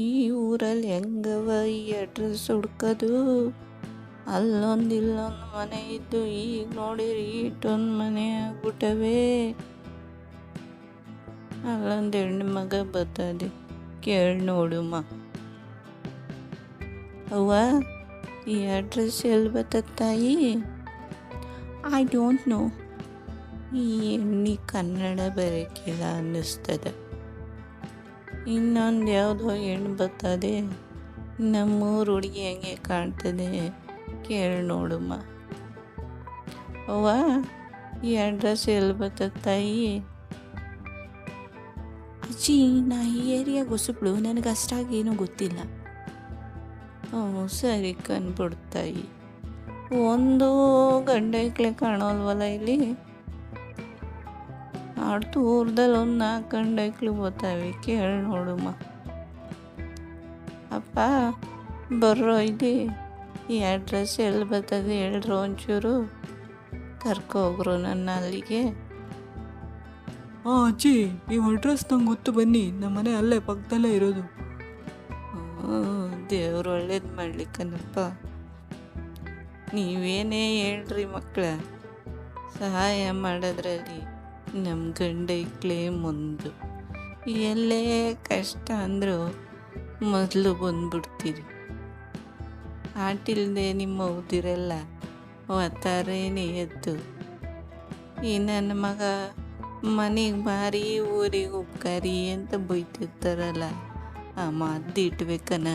ಈ ಊರಲ್ಲಿ ಹೆಂಗವ ಈ ಅಡ್ರೆಸ್ ಹುಡ್ಕೋದು? ಅಲ್ಲೊಂದು ಇಲ್ಲೊಂದು ಮನೆ ಇದ್ದು ಈಗ ನೋಡಿರಿ ಇಟ್ಟೊಂದು ಮನೆ ಆಗ್ಬಿಟ್ಟವೆ. ಅಲ್ಲೊಂದು ಹೆಣ್ಣು ಮಗ ಬರ್ತದೆ. ಕೇಳಿ ನೋಡುಮ್ಮ ಅವ್ವ, ಈ ಅಡ್ರೆಸ್ ಎಲ್ಲಿ ಬರ್ತದೆ ತಾಯಿ? ಐ ಡೋಂಟ್ ನೋ ಈ ಹೆಣ್ಣಿ ಕನ್ನಡ ಬರೋಕ್ಕಿಲ್ಲ ಅನ್ನಿಸ್ತದೆ. ಇನ್ನೊಂದು ಯಾವುದೋ ಹೆಣ್ಣು ಬರ್ತದೆ. ನಮ್ಮೂರು ಹುಡುಗಿ ಹೆಂಗೆ ಕಾಣ್ತದೆ. ಕೇಳಿ ನೋಡಮ್ಮ. ಅವ್ವ, ಈ ಅಡ್ರೆಸ್ ಎಲ್ಲಿ ಬರ್ತದೆ ತಾಯಿ? ಅಜ್ಜಿ, ನಾ ಈ ಏರಿಯಾ ಹೊಸಬ್ಳು. ನನಗೆ ಅಷ್ಟಾಗಿ ಏನೂ ಗೊತ್ತಿಲ್ಲ. ಹ್ಞೂ ಸರಿ ಕಂಡ್ಬಿಡ್ತಾಯಿ ಒಂದು ಗಂಡ ಐಕ್ಲೆ ಕಾಣೋಲ್ವಲ್ಲ ಇಲ್ಲಿ? ಆಡ್ ದೂರದಲ್ಲಿ ಒಂದು ನಾಲ್ಕು ಗಂಡು ಐಕ್ಳು ಕೇಳಿ ನೋಡಮ್ಮ ಅಪ್ಪ ಬರ್ರೋ ಇಲ್ಲಿ. ಈ ಅಡ್ರೆಸ್ ಎಲ್ಲಿ ಬರ್ತದೆ ಹೇಳ್ರು ಒಂಚೂರು. ಕರ್ಕೊ ಹೋಗ್ರು ನನ್ನ ಅಲ್ಲಿಗೆ. ಹಾಂ ಅಜ್ಜಿ ನೀವು ಅಡ್ರೆಸ್ ನಂಗೆ ಗೊತ್ತು ಬನ್ನಿ. ನಮ್ಮ ಮನೆ ಅಲ್ಲೇ ಪಕ್ಕದಲ್ಲೇ ಇರೋದು. ದೇವ್ರು ಒಳ್ಳೇದು ಮಾಡ್ಲಿಕ್ಕನಪ್ಪ. ನೀವೇನೇ ಹೇಳ್ರಿ ಮಕ್ಕಳ ಸಹಾಯ ಮಾಡೋದ್ರಲ್ಲಿ. ನಮ್ಮ ಗಂಡ ಕ್ಲೇಮ್ ಒಂದು ಎಲ್ಲೇ ಕಷ್ಟ ಅಂದರೂ ಮೊದಲು ಬಂದ್ಬಿಡ್ತೀರಿ. ಆಟಿಲ್ದೆ ನಿಮ್ಮ ಓದಿರಲ್ಲ ಒತ್ತಾರೇನೆ ಎದ್ದು. ಈ ನನ್ನ ಮಗ ಮನೆಗೆ ಬಾರಿ ಊರಿಗೆ ಉಪ್ಕಾರಿ ಅಂತ ಬೈತಿರ್ತಾರಲ್ಲ. ಆ ಮಾತು ಇಟ್ಬೇಕನ